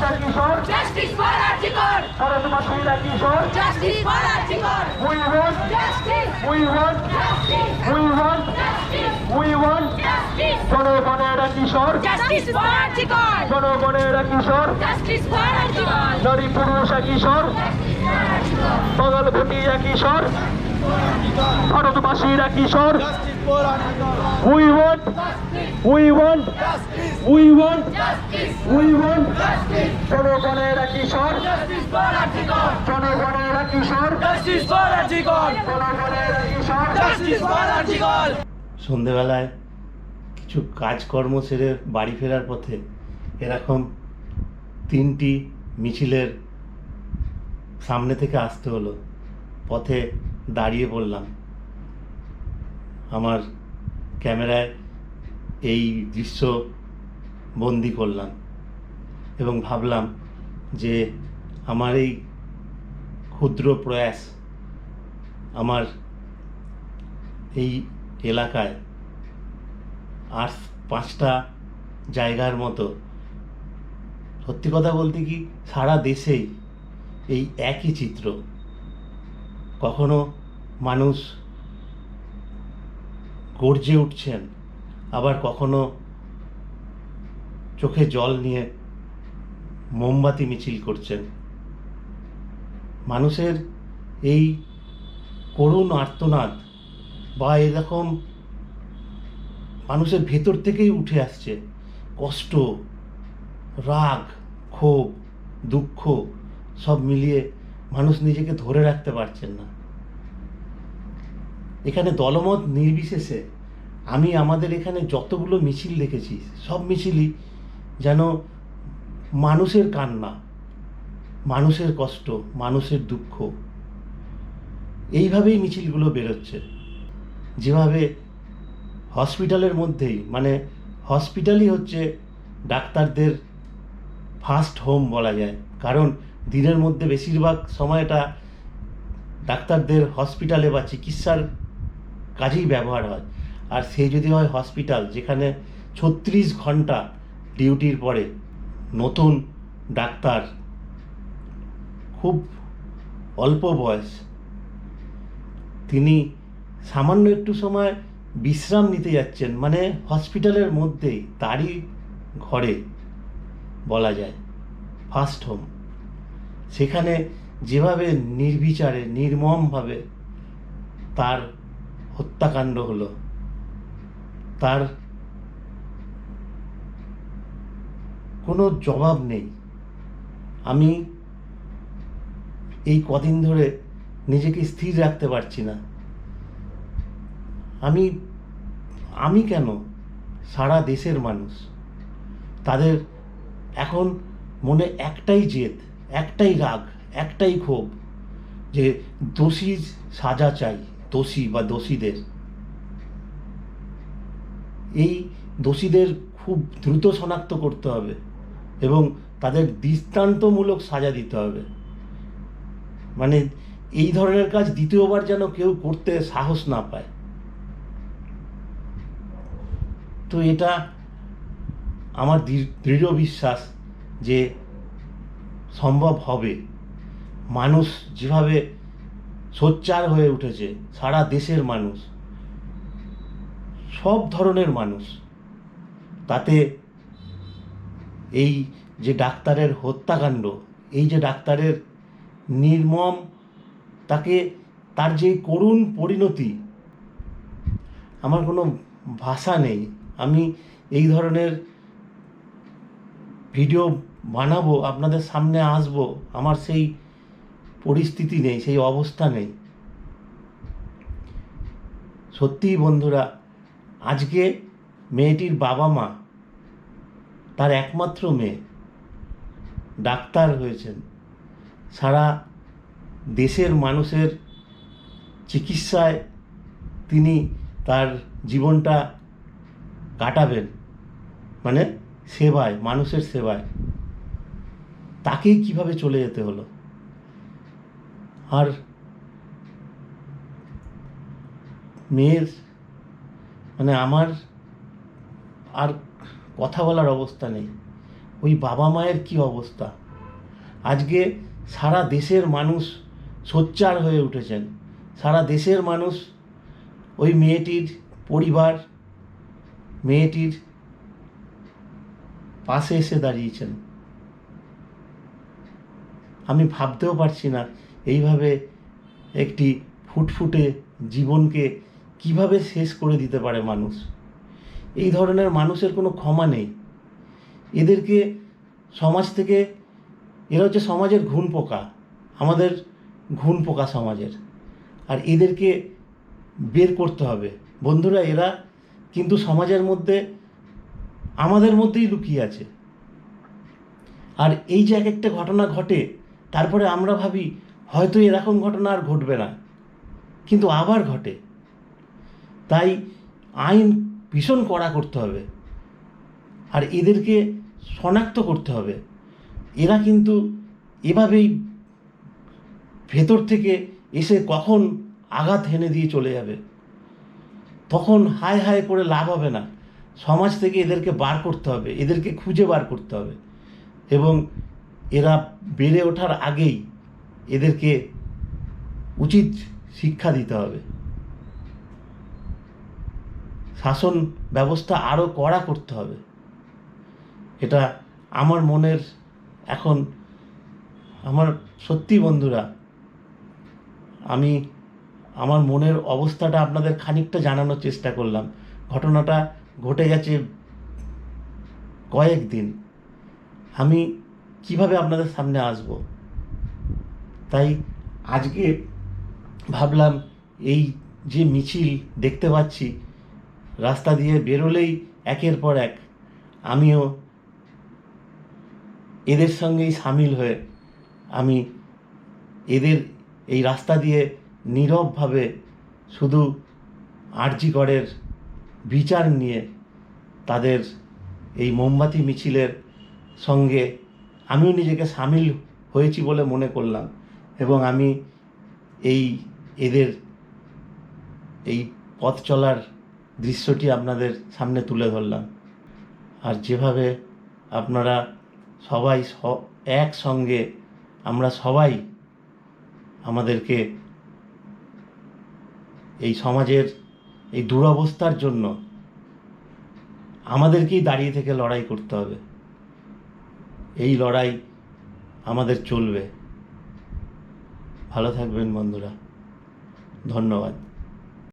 তুষার কিশোর justice for RG Kar সরস্বতী তুহিরা কিশোর justice for RG Kar we want justice we want justice we want justice we want justice জনগণেরা কিশোর justice for RG Kar জনগণেরা কিশোর justice for RG Kar নারী পুরুষা কিশোর পাগল ভুটিয়া কিশোর ভারতবাসীরা কিশোর we want we want we want we want জনগণের কিশোর জনগণের কিশোর! সন্ধেবেলায় কিছু কাজকর্ম সেরে বাড়ি ফেরার পথে এরকম তিনটি মিছিলের সামনে থেকে আসতে হলো। পথে দাঁড়িয়ে পড়লাম আমার ক্যামেরায় এই দৃশ্য বন্দি করলাম এবং ভাবলাম যে আমার এই ক্ষুদ্র প্রয়াস আমার এই এলাকায় আর পাঁচটা জায়গার মতো, সত্যি কথা বলতে কি সারা দেশেই এই একই চিত্র। কখনো মানুষ গর্জে উঠছেন, আবার কখনো চোখে জল নিয়ে মোমবাতি মিছিল করছেন। মানুষের এই করুণ আর্তনাদ বা এরকম মানুষের ভেতর থেকেই উঠে আসছে। কষ্ট, রাগ, ক্ষোভ, দুঃখ সব মিলিয়ে মানুষ নিজেকে ধরে রাখতে পারছেন না। এখানে দলমত নির্বিশেষে আমি আমাদের এখানে যতগুলো মিছিল দেখেছি, সব মিছিলই যেন মানুষের কান্না, মানুষের কষ্ট, মানুষের দুঃখ, এইভাবেই মিছিলগুলো বেরোচ্ছে। যেভাবে হসপিটালের মধ্যেই মানে হসপিটালই হচ্ছে ডাক্তারদের ফার্স্ট হোম বলা যায়। কারণ দিনের মধ্যে বেশিরভাগ সময়টা ডাক্তারদের হসপিটালে বা চিকিৎসার কাজেই ব্যবহার হয়। আর সেই যদি হয় হসপিটাল যেখানে ছত্রিশ ঘণ্টা ডিউটির পরে নতুন ডাক্তার, খুব অল্প বয়স, তিনি সামান্য একটু সময় বিশ্রাম নিতে যাচ্ছেন মানে হসপিটালের মধ্যেই, তারই ঘরে বলা যায় ফার্স্ট হোম সেখানে যেভাবে নির্বিচারে, নির্মমভাবে তার হত্যাকাণ্ড হলো। তার কোনো জবাব নেই। আমি এই কদিন ধরে নিজেকে স্থির রাখতে পারছি না। আমি আমি কেন সারা দেশের মানুষ? তাদের এখন মনে একটাই জেদ, একটাই রাগ, একটাই ক্ষোভ যে দোষী সাজা চাই। দোষী বা দোষীদের। এই দোষীদের খুব দ্রুত শনাক্ত করতে হবে এবং তাদের দৃষ্টান্তমূলক সাজা দিতে হবে। মানে এই ধরনের কাজ দ্বিতীয়বার যেন কেউ করতে সাহস না পায়। তো এটা আমার দৃঢ় বিশ্বাস যে সম্ভব হবে। মানুষ যেভাবে সোচ্চার হয়ে উঠেছে সারা দেশের মানুষ। সব ধরনের মানুষ। তাতে এই যে ডাক্তারের হত্যাকাণ্ড, এই যে ডাক্তারের নির্মম, তাকে, তার যে করুণ পরিণতি, আমার কোনো ভাষা নেই। আমি এই ধরনের ভিডিও বানাবো, আপনাদের সামনে আসব, আমার সেই পরিস্থিতি নেই, সেই অবস্থা নেই। সত্যিই বন্ধুরা, আজকে মেয়েটির বাবা মা, তার একমাত্র মেয়ে, ডাক্তার হয়েছেন। সারা দেশের মানুষের চিকিৎসায় তিনি তার জীবনটা কাটাবেন মানে সেবায়, মানুষের সেবায়। তাকেই কীভাবে চলে যেতে হলো? আর মেয়ের মানে আমার আর কথা বলার অবস্থা নেই। ওই বাবা মায়ের কি অবস্থা? আজকে সারা দেশের মানুষ সোচ্চার হয়ে উঠেছেন। সারা দেশের মানুষ ওই মেয়েটির পরিবার, মেয়েটির পাশে এসে দাঁড়িয়েছেন। আমি ভাবতেও পারছি না এইভাবে একটি ফুটফুটে জীবনকে কীভাবে শেষ করে দিতে পারে মানুষ? এই ধরনের মানুষের কোনো ক্ষমা নেই। এদেরকে সমাজ থেকে, এরা হচ্ছে সমাজের ঘুণ পোকা, আমাদের ঘুণ পোকা সমাজের। আর এদেরকে বের করতে হবে। বন্ধুরা, এরা কিন্তু সমাজের মধ্যে, আমাদের মধ্যেই লুকিয়ে আছে। আর এই যে এক একটা ঘটনা ঘটে, তারপরে আমরা ভাবি হয়তো এরকম ঘটনা আর ঘটবে না, কিন্তু আবার ঘটে। তাই আইন ভীষণ কড়া করতে হবে, আর এদেরকে শনাক্ত করতে হবে। এরা কিন্তু এভাবেই ভেতর থেকে এসে কখন আঘাত হেনে দিয়ে চলে যাবে। তখন হায় হায় করে লাভ হবে না। সমাজ থেকে এদেরকে বার করতে হবে, এদেরকে খুঁজে বার করতে হবে। এবং এরা বেড়ে ওঠার আগেই এদেরকে উচিত শিক্ষা দিতে হবে। শাসন ব্যবস্থা আরও কড়া করতে হবে। এটা আমার মনের এখন, আমার সত্যি বন্ধুরা, আমি আমার মনের অবস্থাটা আপনাদের খানিকটা জানানোর চেষ্টা করলাম। ঘটনাটা ঘটে গেছে কয়েকদিন। আমি কীভাবে আপনাদের সামনে আসব? তাই আজকে ভাবলাম এই যে মিছিল দেখতে পাচ্ছি, রাস্তা দিয়ে বেরোলেই একের পর এক আমিও এদের সঙ্গেই সামিল হয়ে আমি এদের এই রাস্তা দিয়ে নীরবভাবে শুধু আরজিগড়ের বিচার নিয়ে তাদের এই মোমবাতি মিছিলের সঙ্গে আমিও নিজেকে সামিল হয়েছি বলে মনে করলাম। এবং আমি এই এদের, এই পথ চলার দৃশ্যটি আপনাদের সামনে তুলে ধরলাম। আর যেভাবে আপনারা সবাই একসঙ্গে আমরা সবাই আমাদেরকে এই সমাজের এই দুরবস্থার জন্য আমাদেরকেই দাঁড়িয়ে থেকে লড়াই করতে হবে। এই লড়াই আমাদের চলবে। ভালো থাকবেন বন্ধুরা। ধন্যবাদ।